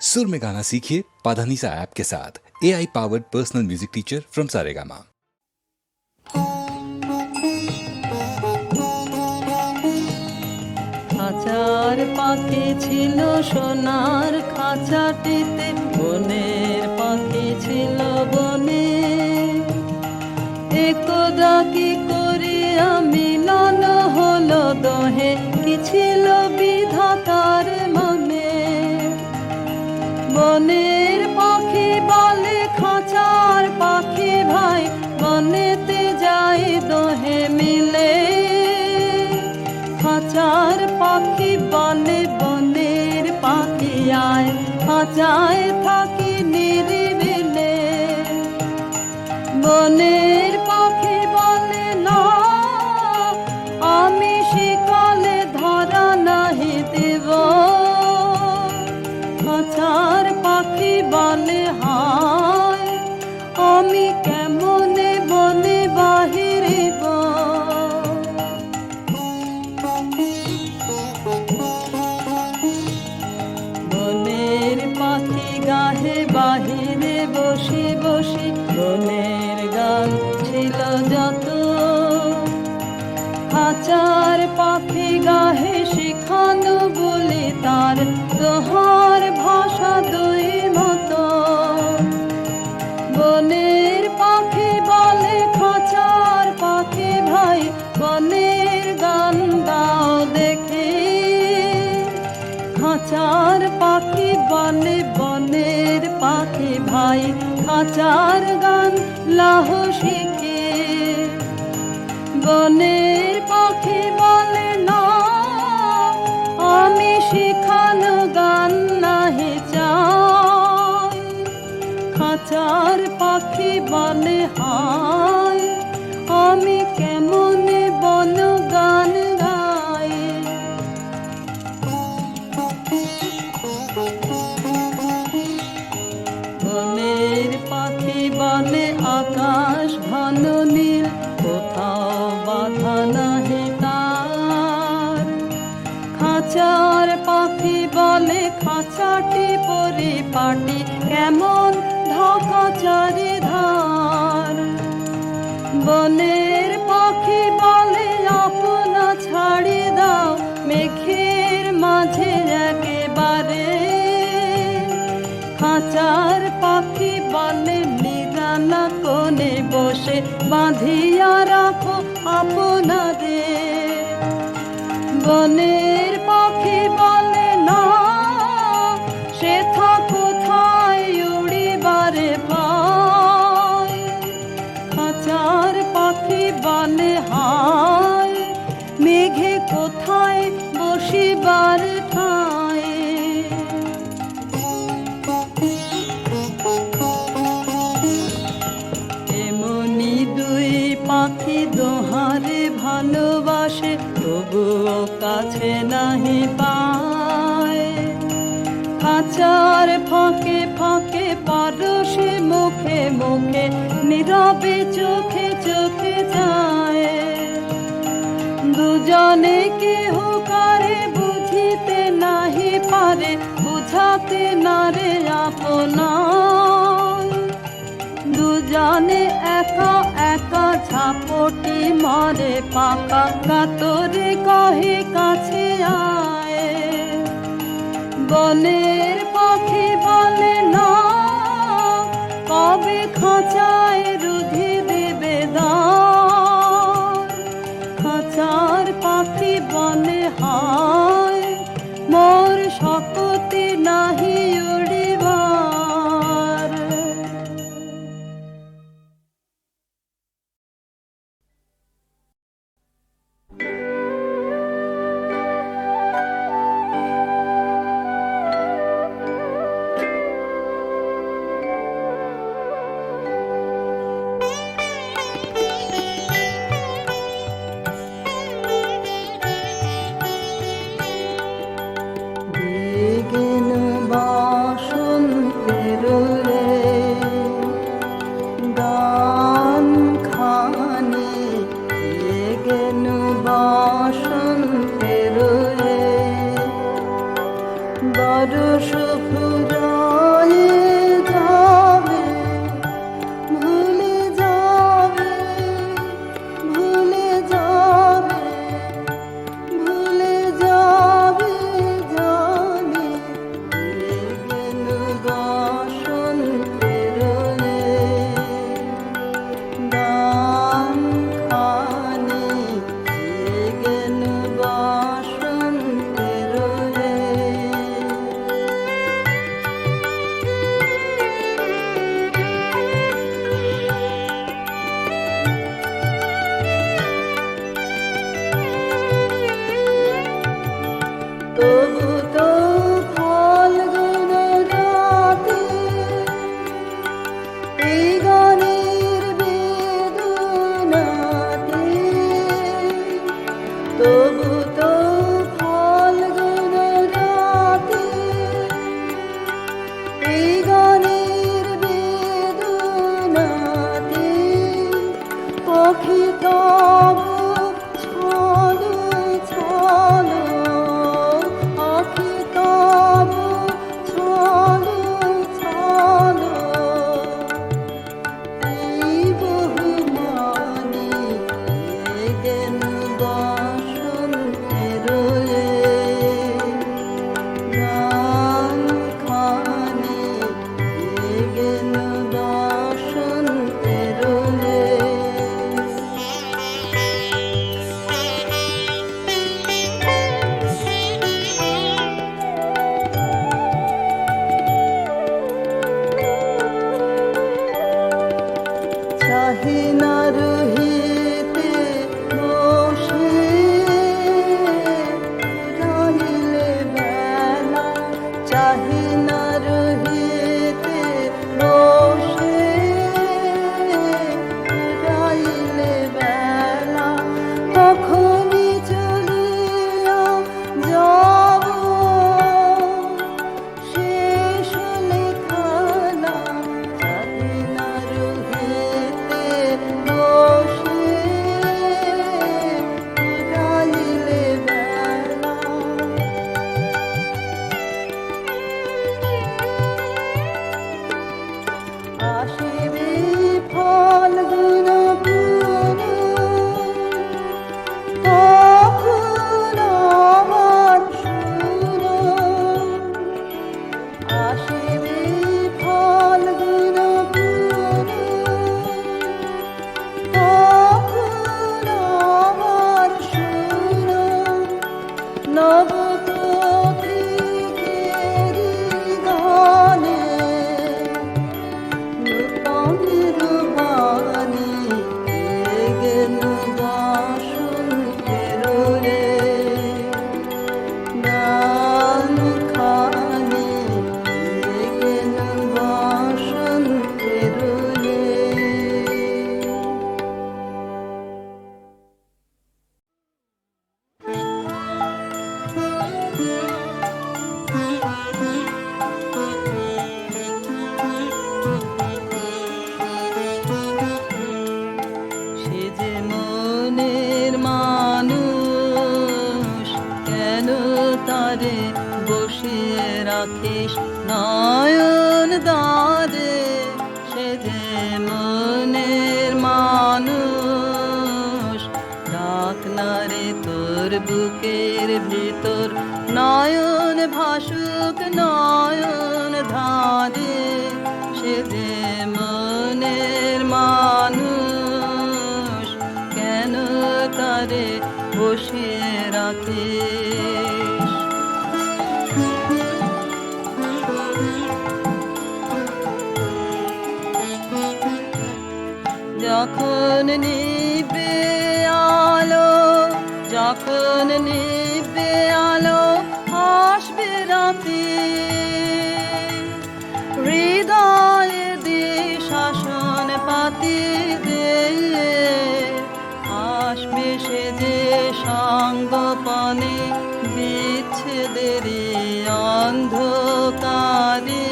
सुर में गाना सीखिए पाधानीसा ऐप के साथ A I powered personal music teacher from Saregama খাঁচার পাখি ছিল সোনার খাঁচাটিতে বনের পাখি ছিল বনে একদা কি খাঁচার পাখি বনে বনের পাখি আয় খাঁচায় থাকি নিরিবিলে। বনের খাঁচার গান লাহ শিখে। বনের পাখি বলে, না, আমি শিখানো গান নাহি চাই। খাঁচার পাখি বলে, হায়, আমি কেমনে খাঁচার পাখি বলে খাঁচাটি পরিপাটি কেমন ঢাকা চারিধার। বনের পাখি বলে, আপনা ছাড়ি দাও, মেঘের মাঝে একেবারে। খাঁচার পাখি বলে নিরানা কোণে বসে বাঁধিয়া রাখো আপনাদের। বনের বলে না, সে কোথায় উড়িবারে পায় খাঁচার পাখি বলে, হায়, মেঘে কোথায় বসিবার ঠায় এমনি দুই পাখি দোহারে ভালোবাসে, তবুও নাহি পায়। খাঁচার ফাঁকে ফাঁকে, পারসে মুখে মুখে, নীরবে চোখে চোখে যায়। দুজনে কেহ কারে বুঝিতে নাহি পারে, বুঝাতে নারে আপনার দুজনে একা একা ঝাপটি মারে, পাকা কাতরে কহে, কাছে আয়। বনের পাখি বলে, না, কবে খাঁচায় রুধি দেবে খাঁচার পাখি বলে হায় প্রাণ খানি গেন বসন্তের দর্শ নয়ন ভাসুক, নয়ন ধারে সে যে মনের মানুষ কেন তারে বসিয়ে রাখিস যখন নিবে আলো, যখন নিবে রাতে হৃদয়ে দে শাসন পাতি দে। আসবে সে যে সঙ্গপনে বিচ্ছেদের অন্ধকারে।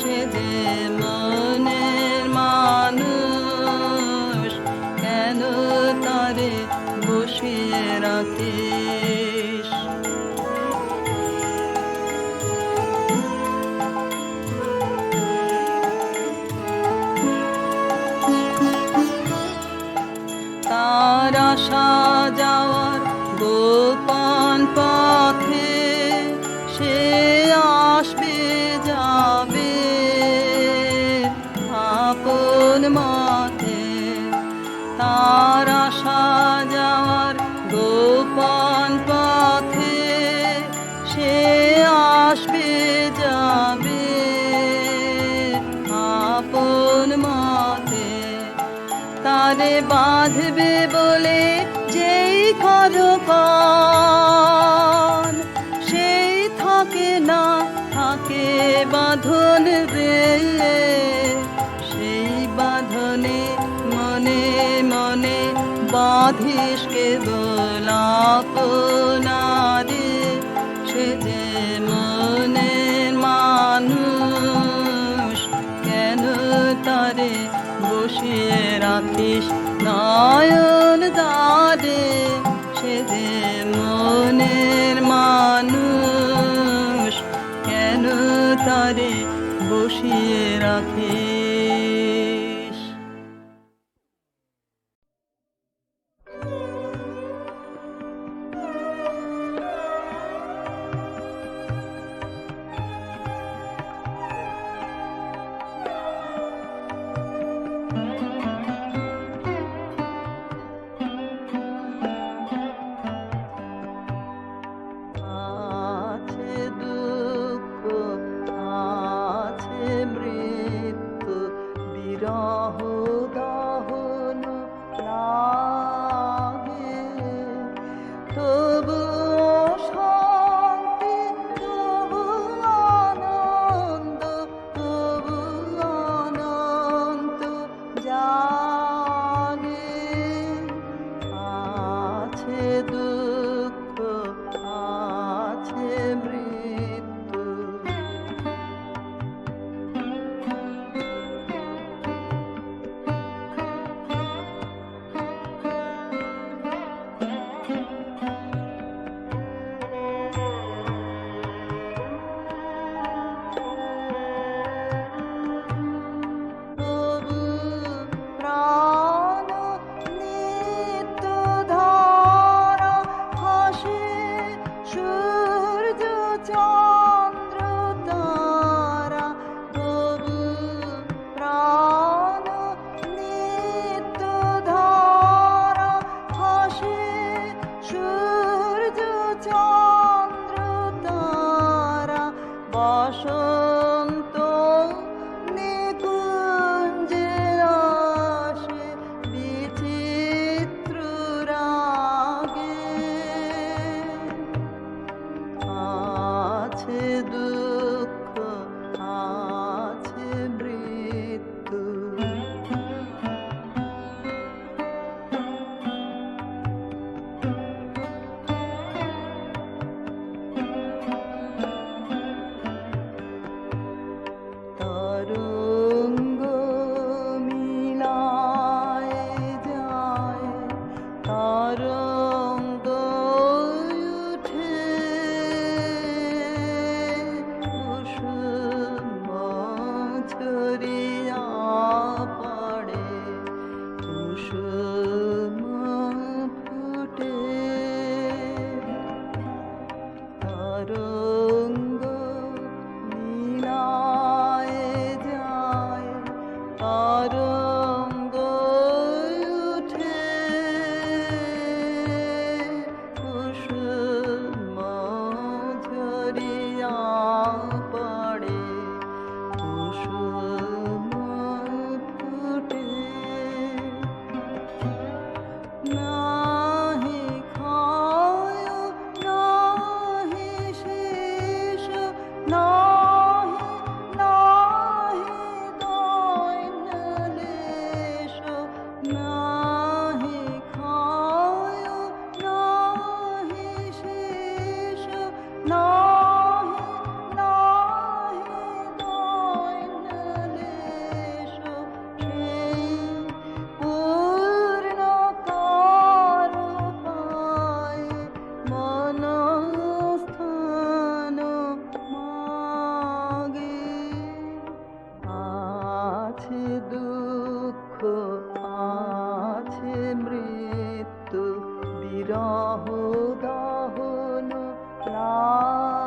সে যে মনের মানুষ কেন তারে বসিয়ে রাখিস বাঁধবে বলে যেই খরকন সেই থাকে না, থাকে বাঁধন রে সেই বাঁধনে মনে মনে বাঁধিস কেবল আপনারে, সে যে মনের মানুষ, কেন তারে বসিয়ে রাখিস নয়ন দারে সেদে মনের মানুষ। কেন তারে বসিয়ে রাখিস বিরহ দহন প্রা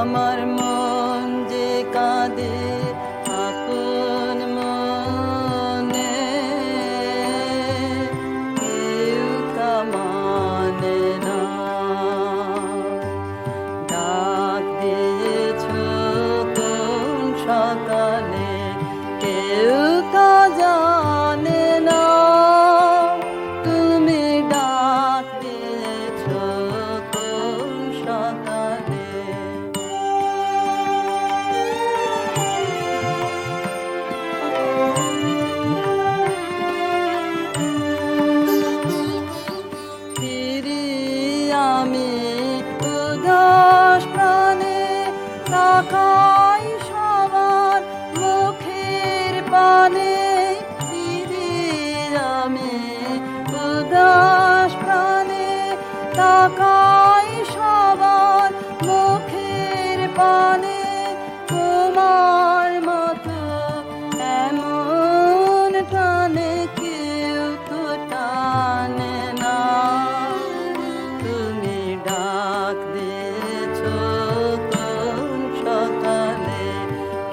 i'm on marmor.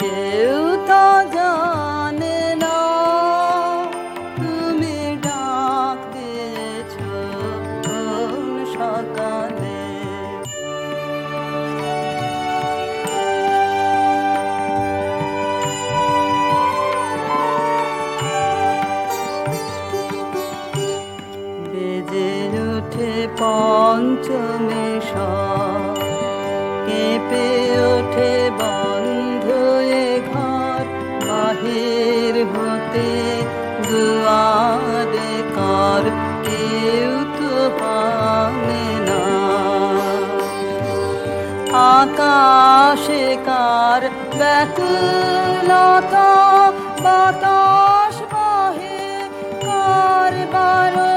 Tchau! আকাশে কার ব্যাকুলতা বাতাস বাহে কার বারো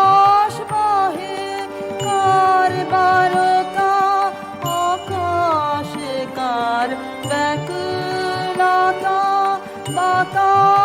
僕のと僕